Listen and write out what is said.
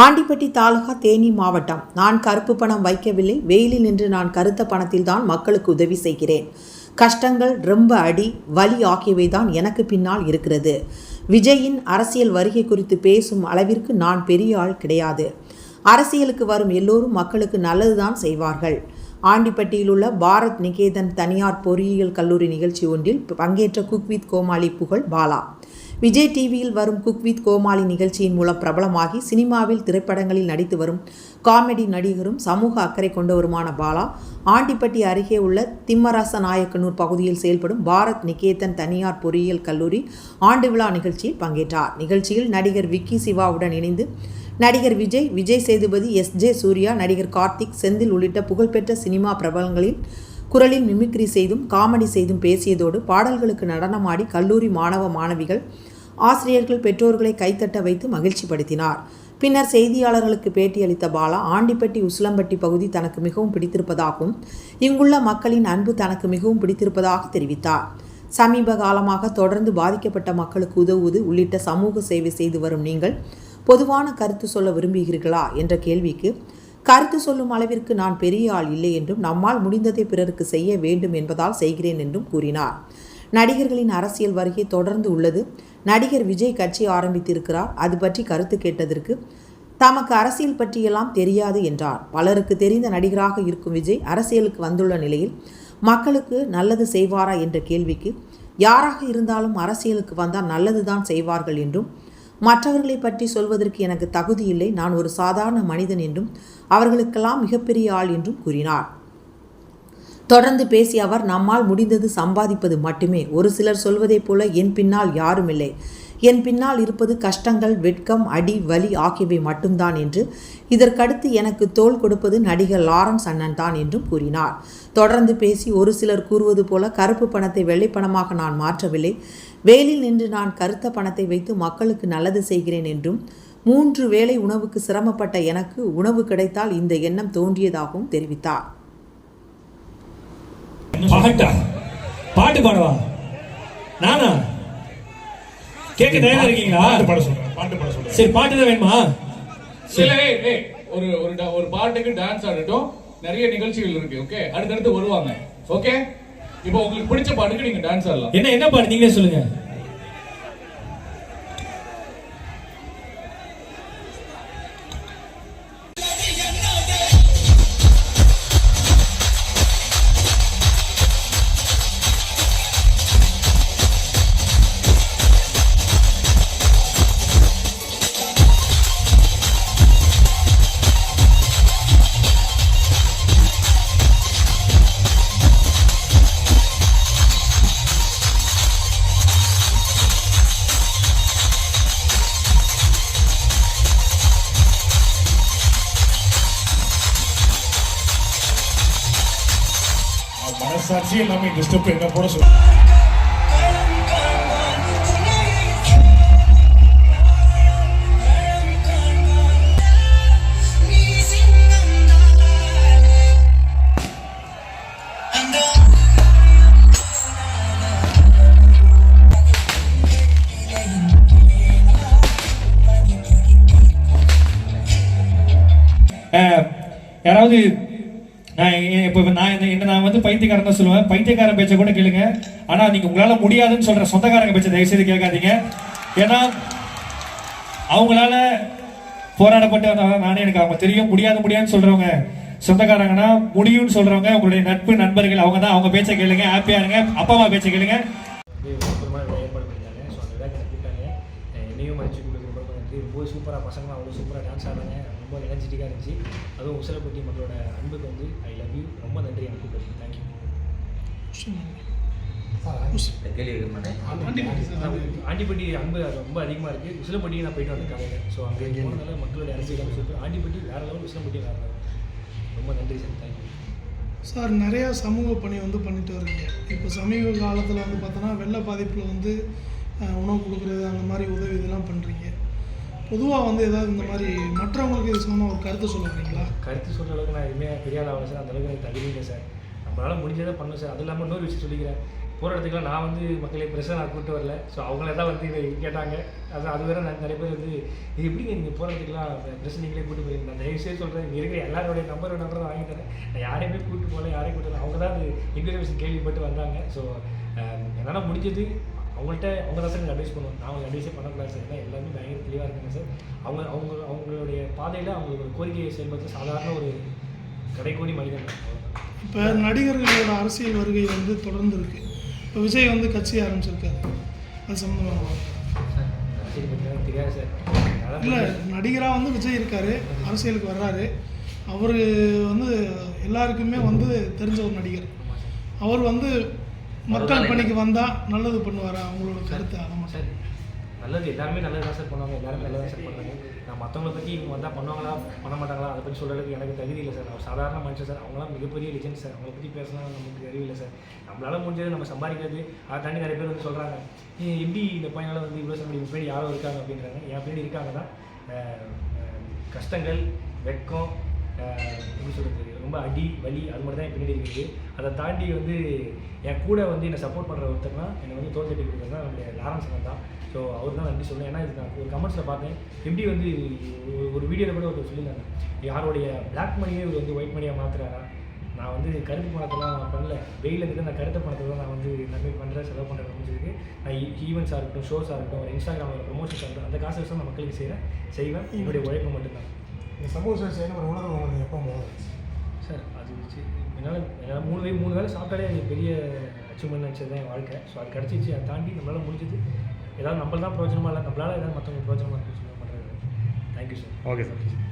ஆண்டிப்பட்டி தாலுகா தேனி மாவட்டம். நான் கருப்பு பணம் வைக்கவில்லை. வெயிலில் நின்று நான் கருத்த பணத்தில்தான் மக்களுக்கு உதவி செய்கிறேன். கஷ்டங்கள் ரொம்ப அடி வலி ஆகியவை தான் எனக்கு பின்னால் இருக்கிறது. விஜயின் அரசியல் வருகை குறித்து பேசும் அளவிற்கு நான் பெரிய ஆள் கிடையாது. அரசியலுக்கு வரும் எல்லோரும் மக்களுக்கு நல்லதுதான் செய்வார்கள். ஆண்டிப்பட்டியில் உள்ள பாரத் நிகேதன் தனியார் பொறியியல் கல்லூரி நிகழ்ச்சி ஒன்றில் பங்கேற்ற குக் வித் கோமாளி புகழ் பாலா. விஜய் டிவியில் வரும் குக் வித் கோமாளி நிகழ்ச்சியின் மூலம் பிரபலமாகி சினிமாவில் திரைப்படங்களில் நடித்து வரும் காமெடி நடிகரும் சமூக அக்கறை கொண்டவருமான பாலா ஆண்டிப்பட்டி அருகே உள்ள திம்மராச நாயக்கனூர் பகுதியில் செயல்படும் பாரத் நிகேதன் தனியார் பொறியியல் கல்லூரி ஆண்டு விழா நிகழ்ச்சியில் பங்கேற்றார். நிகழ்ச்சியில் நடிகர் விக்கி சிவாவுடன் இணைந்து நடிகர் விஜய் விஜய் சேதுபதி எஸ். ஜே. சூர்யா நடிகர் கார்த்திக் செந்தில் உள்ளிட்ட புகழ்பெற்ற சினிமா பிரபலங்களின் குரலில் மிமிக்ரி செய்தும் காமெடி செய்தும் பேசியதோடு பாடல்களுக்கு நடனமாடி கல்லூரி மாணவ மாணவிகள் ஆசிரியர்கள் பெற்றோர்களை கைத்தட்ட வைத்து மகிழ்ச்சிப்படுத்தினார் பின்னர் செய்தியாளர்களுக்கு பேட்டியளித்த பாலா ஆண்டிப்பட்டி உசிலம்பட்டி பகுதி தனக்கு மிகவும் பிடித்திருப்பதாகவும் இங்குள்ள மக்களின் அன்பு தனக்கு மிகவும் பிடித்திருப்பதாக தெரிவித்தார். சமீப காலமாக தொடர்ந்து பாதிக்கப்பட்ட மக்களுக்கு உதவுவது உள்ளிட்ட சமூக சேவை செய்து வரும் நீங்கள் பொதுவான கருத்து சொல்ல விரும்புகிறீர்களா என்ற கேள்விக்கு கருத்து சொல்லும் அளவிற்கு நான் பெரிய ஆள் இல்லை என்றும் நம்மால் முடிந்ததை பிறருக்கு செய்ய வேண்டும் என்பதால் செய்கிறேன் என்றும் கூறினார். நடிகர்களின் அரசியல் வருகை தொடர்ந்து உள்ளது. நடிகர் விஜய் கட்சி ஆரம்பித்திருக்கிறார். அது பற்றி கருத்து கேட்டதற்கு தமக்கு அரசியல் பற்றியெல்லாம் தெரியாது என்றார். பலருக்கு தெரிந்த நடிகராக இருக்கும் விஜய் அரசியலுக்கு வந்துள்ள நிலையில் மக்களுக்கு நல்லது செய்வாரா என்ற கேள்விக்கு யாராக இருந்தாலும் அரசியலுக்கு வந்தால் நல்லதுதான் செய்வார்கள் என்றும் மற்றவர்களை பற்றி சொல்வதற்கு எனக்கு தகுதி இல்லை. நான் ஒரு சாதாரண மனிதன் என்றும் அவர்களுக்கெல்லாம் மிகப்பெரிய ஆள் என்றும் கூறினார். தொடர்ந்து பேசிய அவர் நம்மால் முடிந்தது சம்பாதிப்பது மட்டுமே. ஒரு சிலர் சொல்வதைப் போல என் பின்னால் யாரும் இல்லை. என் பின்னால் இருப்பது கஷ்டங்கள் வெட்கம் அடி வலி ஆகியவை மட்டும்தான் என்று இதற்கடுத்து எனக்கு தோல் கொடுப்பது நடிகர் லாரன்ஸ் அண்ணன் தான் என்றும் கூறினார். தொடர்ந்து பேசி ஒரு சிலர் கூறுவது போல கருப்பு பணத்தை வெள்ளைப்பணமாக நான் மாற்றவில்லை. வேலில் நின்று நான் கருத்த பணத்தை வைத்து மக்களுக்கு நல்லது செய்கிறேன் என்றும் மூன்று வேளை உணவுக்கு சிரமப்பட்ட எனக்கு உணவு கிடைத்தால் இந்த எண்ணம் தோன்றியதாகவும் தெரிவித்தார். பாட்டு பாடவா? நானா? கேட்க தயாரா இருக்கீங்களா? பாட்டு பாட சொல்றேன் பாட்டு பாட சொல்றேன். சரி பாட்டு தான் வேணுமா? இல்ல ஏய், ஏய், ஒரு ஒரு da- ஒரு பாட்டுக்கு டான்ஸ் ஆடட்டும். நிறைய நிகழ்ச்சிகள் இருக்கு ஓகே அடுத்தடுத்து வருவாங்க ஓகே இப்போ உங்களுக்கு பிடிச்ச பாட்டுக்கு நீங்க டான்ஸ் ஆடலாம். என்ன என்ன பாட்டு? நீங்களே சொல்லுங்க. மனசாட்சி எல்லாமே இந்த ஸ்டெப் என்ன போட சொல்றேன் அஹ், யாராவது நான் எ- இப்போ நான் என்ன- என்ன நான் வந்து பைத்தியக்காரன் தான் சொல்லுவேன். பைத்தியக்காரன் பேச்சை கூட கேளுங்க. ஆனால் நீங்கள் உங்களால் முடியாதுன்னு சொல்கிற சொந்தக்காரங்க பேச்சை தயவுசெய்து கேட்காதீங்க. ஏன்னா அவங்களால போராடப்பட்டு வந்தவங்க நானே எனக்கு அவங்க தெரியும். முடியாது முடியாதுன்னு சொல்கிறவங்க சொந்தக்காரங்கன்னா முடியும்னு சொல்கிறவங்க உங்களுடைய நட்பு நண்பர்கள் அவங்க தான். அவங்க பேச்சை கேளுங்க. ஹாப்பியாக இருங்க. அப்பா அம்மா பேச்சை கேளுங்க. இது அப்புறமா ஏற்பாடு என்னையும் மதிச்சு கொடுக்குறது ரொம்ப நன்றி ரொம்ப சூப்பராக பசங்க அவ்வளோ சூப்பராக டான்ஸ் ஆடுறாங்க. ரொம்ப எனர்ஜெட்டிக்காக இருந்துச்சு. அதுவும் உசலப்பட்டி மக்களோட அன்புக்கு வந்து ஐ லவ் யூ ரொம்ப நன்றி எனக்கு கூப்பிட்டு தேங்க்யூ ஆண்டிப்பட்டி அன்பு ரொம்ப அதிகமாக இருக்குது உசிலப்பட்டி நான் போயிட்டு வந்தேன் காலையில். ஸோ அங்கே போனதால மக்களோட அரசியல் சூப்பர் ஆண்டிப்பட்டி வேறு லெவல் உசிலப்பட்டி வேறு லெவல். ரொம்ப நன்றி சார். தேங்க்யூ சார் நிறையா சமூக பணி வந்து பண்ணிட்டு வரீங்க இப்போ சமீப காலத்தில் வந்து பார்த்தோன்னா வெள்ள பாதிப்பில் வந்து உணவு கொடுக்குறது அந்த மாதிரி உதவி இதெல்லாம் பண்ணுறீங்க பொதுவாக வந்து ஏதாவது இந்த மாதிரி மற்றவங்களுக்கு இது சம்மந்தமாக ஒரு கருத்து சொல்லுவீங்களா? கருத்து சொல்கிற அளவுக்கு நான் எதுவுமே பெரிய ஆள் சார் அந்த அளவுக்கு எனக்கு தகுதி சார். நம்மளால் முடிஞ்சதை பண்ணணும் சார். அது இல்லாமல் இன்னொரு விஷயம் சொல்லிக்கிறேன். போகிற இடத்துக்குலாம் நான் வந்து மக்களை பெருசாக நான் கூப்பிட்டு வரல. ஸோ அவங்கள தான் வந்து இதை கேட்டாங்க. அது அது வேறு நிறைய பேர் வந்து இது எப்படிங்க நீங்கள் போகிற இடத்துக்குலாம் பிரச்சனை நீங்களே கூப்பிட்டு போயிருந்தீங்க நான் சொல்கிறேன் இங்கே இருக்கிற எல்லாரோடைய நம்பர் நம்பர் தான் வாங்கி தரேன். நான் யாரையுமே கூப்பிட்டு போகல யாரையும் கூப்பிட்டு அவங்க தான் அது இன்டர்வியூஸ் கேள்விப்பட்டு வந்தாங்க. ஸோ என்னால் முடிஞ்சது அவங்கள்ட்ட அவங்க தான் சார் எனக்கு அட்வைஸ் பண்ணுவோம் நான் அவங்க அட்வைஸே பண்ணக்கூடாது சார் ஏன்னா எல்லாருமே பயங்கர தெளிவாக இருக்காங்க சார் அவங்க அவங்க அவங்களுடைய பாதையில் அவங்களுக்கு ஒரு கோரிக்கையை செயல்படுத்த சாதாரண ஒரு கடைக்கோடி மனிதன். இப்போ நடிகர்களோட அரசியல் வருகை வந்து தொடர்ந்து இருக்கு இப்போ விஜய் வந்து கட்சி ஆரம்பிச்சிருக்காரு. அது சம்மந்தமாக தெரியாது சார் இல்லை நடிகராக வந்து விஜய் இருக்காரு. அரசியலுக்கு வர்றாரு. அவர் வந்து எல்லாருக்குமே வந்து தெரிஞ்ச ஒரு நடிகர். அவர் வந்து மக்கள் பணிக்கு வந்தால் நல்லது பண்ணுவாரா? அவங்களோட கருத்து அதை மட்டும் சார் நல்லது. எல்லாருமே நல்லது தான் சார் பண்ணுவாங்க. எல்லாரும் நல்லது தான் சார் பண்ணுறாங்க. நான் மற்றவங்கள பற்றி இவங்க வந்தால் பண்ணுவாங்களா பண்ண மாட்டாங்களா அதை பற்றி சொல்கிறதுக்கு எனக்கு தகுதி இல்லை சார். அவர் சாதாரண மனுஷன் சார். அவங்களாம் மிகப்பெரிய லிஜெண்ட் சார். அவங்கள பற்றி பேசினா நமக்கு அறிவு இல்லை சார். நம்மளால முடிஞ்சது நம்ம சம்பாதிக்கிறது அதை தாண்டி நிறைய பேர் வந்து சொல்கிறாங்க எப்படி இந்த பையனால வந்து இவ்வளோ சம்பளம் இவங்க பின்னாடி யாரோ இருக்காங்க அப்படின்றாங்க. என் பின்னாடி இருக்காங்க தான் கஷ்டங்கள் வெட்கம் எப்படி சொல்கிறது ரொம்ப அடி வலி அது மட்டும் தான் பின்னாடி இருக்குது. அதை தாண்டி வந்து என் கூட வந்து என்னை சப்போர்ட் பண்ணுற ஒருத்தர்னா என்னை வந்து தட்டி கொடுக்குறது தான் நம்மளுடைய லாரன்ஸ் தான். ஸோ அவர் தான் நன்றி சொல்லுவேன் ஏன்னா இது நான் ஒரு கமெண்ட்ஸில் பார்த்தேன். எப்படி வந்து ஒரு- ஒரு வீடியோவில் கூட ஒருத்தர் சொல்லியிருந்தாங்க. யாருடைய பிளாக் மணியே இவர் வந்து ஒயிட் மணியாக மாற்றுறாரா நான் வந்து கருப்பு பணத்தெல்லாம் நான் பண்ணல. வெயில இருந்து நான் கருத்த பணத்தை தான் நான் வந்து நன்மை பண்ணுறேன் செலவு பண்ணுறேன் முடிஞ்சதுக்கு நான் ஈவெண்ட்ஸாக இருக்கட்டும் ஷோஸாக இருக்கட்டும் இன்ஸ்டாகிராமில் ப்ரொமோஷன்ஸ் இருக்கட்டும் அந்த காசு நான் மக்களுக்கு செய்கிறேன் செய்வேன். என்னுடைய உழைப்பு மட்டும்தான். இந்த சமூக சேவை செய்யணும் ஒரு உணர்வு உங்களுக்கு எப்போ சார் அது வச்சு என்னால் என்னால் மூணு வே மூணு வேளை சாப்பிட்டாலே எனக்கு பெரிய அச்சீவ்மெண்ட் நினச்சது தான் என் வாழ்க்கை. ஸோ அது கிடச்சிச்சு. அதை தாண்டி நம்மளால் முடிஞ்சது ஏதாவது நம்மள தான் பிரயோஜனமாக இல்லை நம்மளால் ஏதாவது மற்றவங்க பிரோஜனமாக இருக்குன்னு சொல்லி பண்ணுறது தேங்க்யூ சார் ஓகே சார்